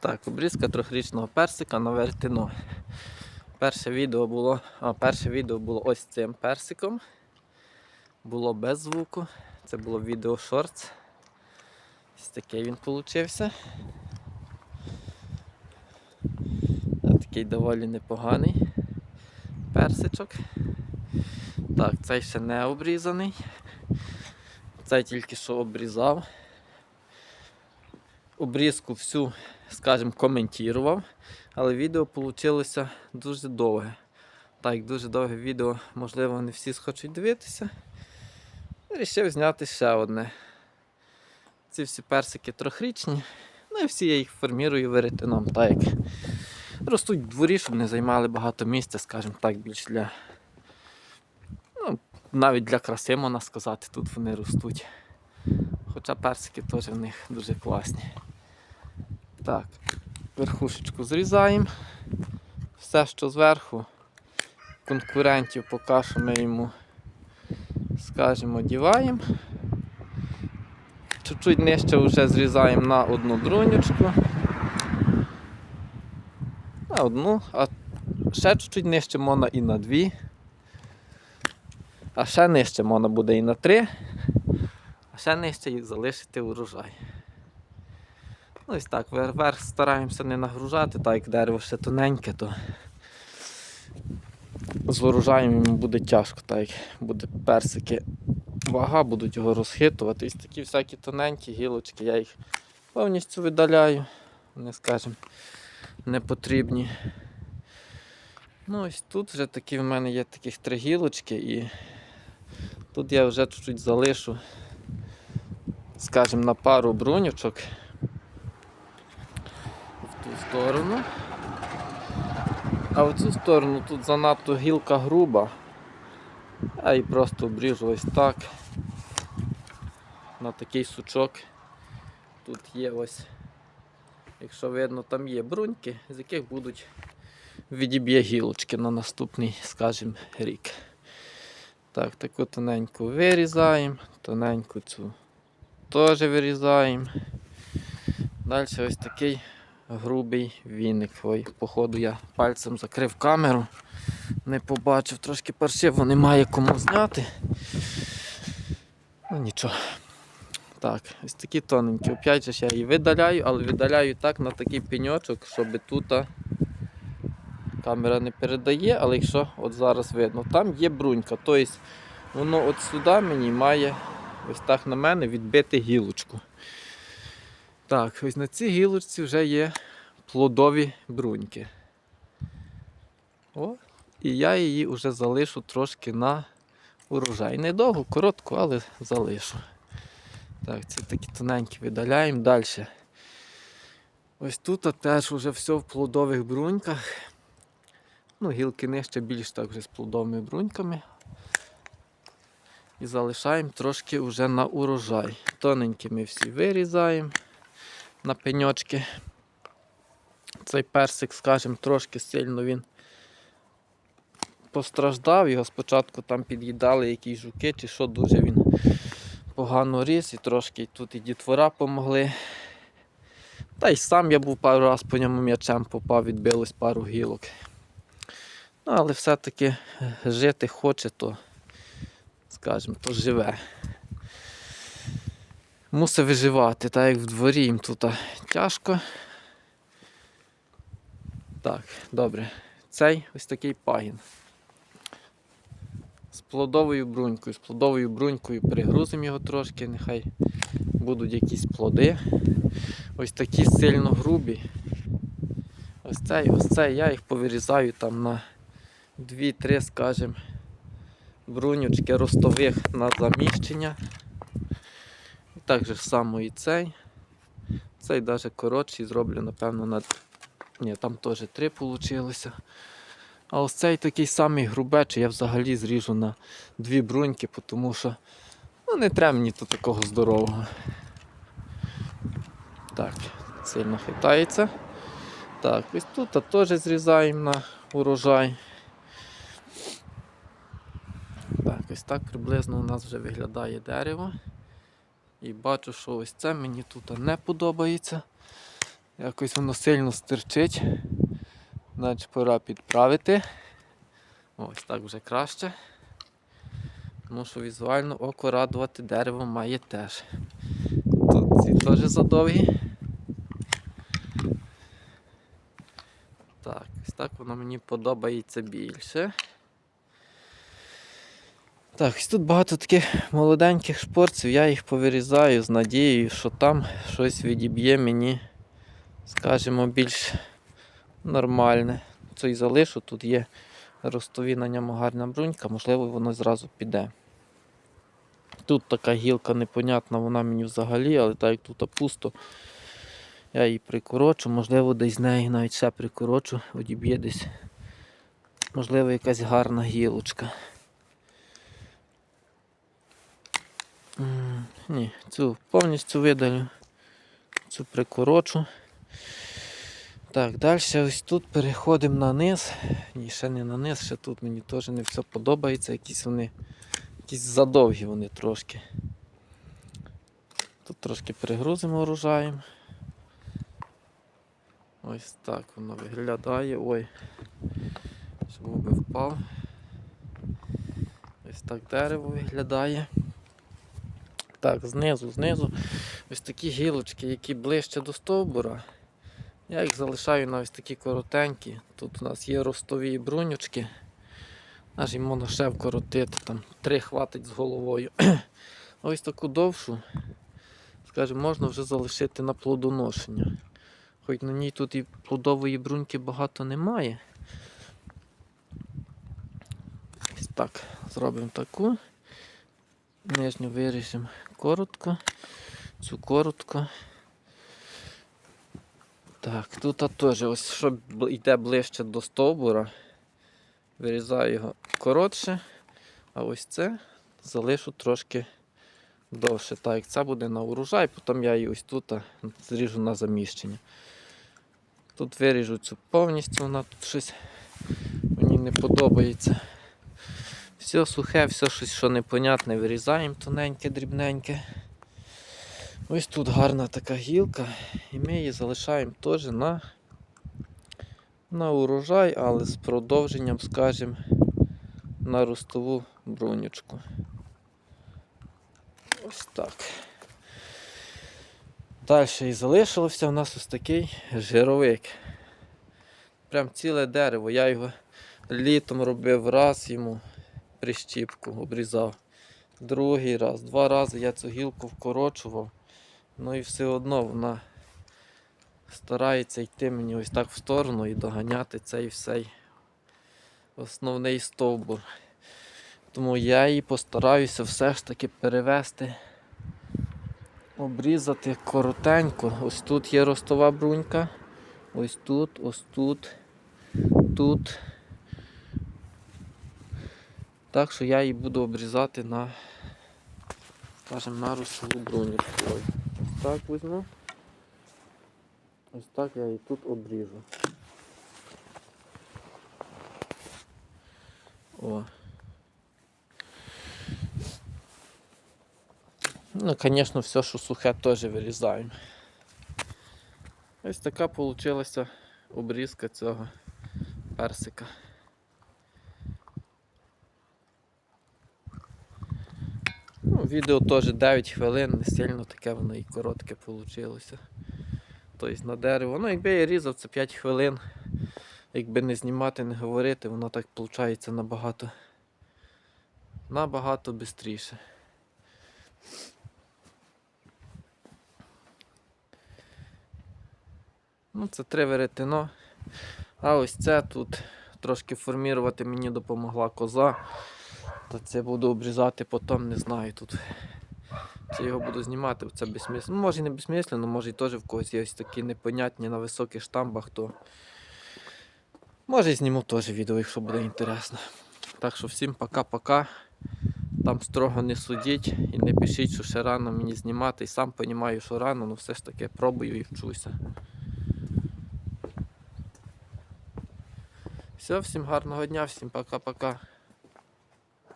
Так, обрізка трьохрічного персика на вертино. Перше відео було, а, перше відео було ось цим персиком. Було без звуку. Це було відео шортс. Ось такий він получився. Такий доволі непоганий персичок. Так, цей ще не обрізаний. Цей тільки що обрізав. Обрізку всю, скажімо, коментував, але відео вийшло дуже довге. Так, дуже довге відео, можливо, не всі схочуть дивитися. Рішив зняти ще одне. Ці всі персики трьохрічні, ну і всі я їх формірую веретеном, так як ростуть в дворі, щоб не займали багато місця, скажімо так, більш для. Ну, навіть для краси, можна сказати, тут вони ростуть. Хоча персики теж в них дуже класні. Так, верхушечку зрізаємо. Все, що зверху, конкурентів поки що ми йому, скажімо, діваємо. Чуть-чуть нижче вже зрізаємо на одну друнючку. На одну, а ще чуть-чуть нижче можна і на дві. А ще нижче можна буде і на три. А ще нижче їх залишити урожай. Ну ось так, вер- верх стараємося не нагружати, так як дерево ще тоненьке, то з урожаєм йому буде тяжко, так як буде персики. Вага, будуть його розхитувати. Ось такі всякі тоненькі гілочки, я їх повністю видаляю. Вони, скажімо, не потрібні. Ну ось тут вже такі в мене є таких три гілочки і тут я вже чуть-чуть залишу скажімо, на пару ту сторону. А в цю сторону тут занадто гілка груба. Я її просто обріжу ось так. На такий сучок. Тут є ось, якщо видно, там є бруньки, з яких будуть відіб'є гілочки на наступний, скажімо, рік. Так, таку тоненьку вирізаємо, тоненьку цю теж вирізаємо. Далі ось такий грубий віник. Ой, походу я пальцем закрив камеру, не побачив, трошки паршиво немає кому зняти. Ну нічого. Так, ось такі тоненькі. Опять же я її видаляю, але видаляю так на такий пеньочок, щоб тут камера не передає, але якщо от зараз видно, там є брунька. Тобто воно от сюди мені має ось так на мене відбити гілочку. Так, ось на цій гілочці вже є плодові бруньки. О, і я її вже залишу трошки на урожай. Недовго, коротко, але залишу. Так, це такі тоненькі видаляємо. Далі. Ось тут теж вже все в плодових бруньках. Ну, гілки нижче більш так вже з плодовими бруньками. І залишаємо трошки вже на урожай. Тоненькі ми всі вирізаємо на пеньочки. Цей персик, скажімо, трошки сильно він постраждав. Його спочатку там під'їдали якісь жуки, чи що дуже він погано ріс, і трошки тут і дітвора помогли. Та й сам я був пару раз по ньому м'ячем попав, відбилось пару гілок. Ну, але все-таки жити хоче, то, скажімо, то живе. Мусить виживати, так як в дворі їм тут тяжко. Так, добре. Цей ось такий пагін. З плодовою брунькою. З плодовою брунькою пригрузимо його трошки, нехай будуть якісь плоди. Ось такі сильно грубі. Ось цей, ось цей, я їх повирізаю там на 2-3, скажімо, брунючки ростових на заміщення. Так же само і цей. Цей навіть коротший зроблю, напевно, на. Ні, там теж три вийшло. А ось цей такий самий грубечий я взагалі зріжу на дві бруньки, тому що ну, не треба мені тут такого здорового. Так, сильно хитається. Так, ось тут теж зрізаємо на урожай. Так, ось так приблизно у нас вже виглядає дерево. І бачу, що ось це мені тут не подобається. Якось воно сильно стирчить. Значить пора підправити. Ось так вже краще. Тому що візуально око радувати дерево має теж. Тут ці теж задовгі. Так, ось так воно мені подобається більше. Так, ось тут багато таких молоденьких шпорців, я їх повирізаю з надією, що там щось відіб'є мені, скажімо, більш нормальне. Це і залишу, тут є ростові на ньому гарна брунька, можливо, воно зразу піде. Тут така гілка непонятна, вона мені взагалі, але так як тут пусто, я її прикорочу, можливо, десь з неї навіть ще прикорочу, одіб'є десь, можливо, якась гарна гілочка. Ні, цю повністю видалю, цю прикорочу. Так, далі ось тут переходимо на низ. Ні, ще не на низ, ще тут мені теж не все подобається, якісь вони якісь задовгі вони трошки. Тут трошки перегрузимо урожаєм. Ось так воно виглядає. Ой, щоб би впав. Ось так дерево виглядає. Так, знизу, знизу. Ось такі гілочки, які ближче до стовбура. Я їх залишаю на ось такі коротенькі. Тут у нас є ростові брунючки. Аж їм можна ще вкоротити, там три хватить з головою. Ось таку довшу, скажімо, можна вже залишити на плодоношення. Хоч на ній тут і плодової бруньки багато немає. Ось так, зробимо таку. Нижню виріжемо коротко, цю коротко. Так, тут теж, ось що йде ближче до стовбура, вирізаю його коротше, а ось це залишу трошки довше. Так, як це буде на урожай, потім я її ось тут зріжу на заміщення. Тут виріжу цю повністю, вона тут щось мені не подобається. Все сухе, все щось, що непонятне, вирізаємо тоненьке, дрібненьке. Ось тут гарна така гілка, і ми її залишаємо теж на, на урожай, але з продовженням, скажімо, на ростову брунючку. Ось так. Далі і залишилося у нас ось такий жировик. Прям ціле дерево. Я його літом робив раз йому прищіпку, обрізав. Другий раз, два рази я цю гілку вкорочував. Ну і все одно вона старається йти мені ось так в сторону і доганяти цей всей основний стовбур. Тому я її постараюся все ж таки перевести, обрізати коротенько. Ось тут є ростова брунька. Ось тут, ось тут, тут. Так що я її буду обрізати на, скажімо, на бруньку. Ось так візьму. Ось так я її тут обріжу. О. Ну, звісно, все, що сухе, теж вирізаємо. Ось така вийшла обрізка цього персика. Відео теж 9 хвилин, не сильно таке воно і коротке вийшло. Тобто на дерево. Ну, якби я різав, це 5 хвилин. Якби не знімати, не говорити, воно так виходить набагато набагато швидше. Ну, це три веретено. А ось це тут трошки формувати мені допомогла коза. То це буду обрізати потім, не знаю тут. Чи його буду знімати, це безсмислено. Ну, може і не безсмислено, може і теж в когось є ось такі непонятні на високих штамбах, то може і зніму теж відео, якщо буде інтересно. Так що всім пока-пока. Там строго не судіть і не пишіть, що ще рано мені знімати. І сам розумію, що рано, але все ж таки пробую і вчуся. Все, всім гарного дня, всім пока-пока.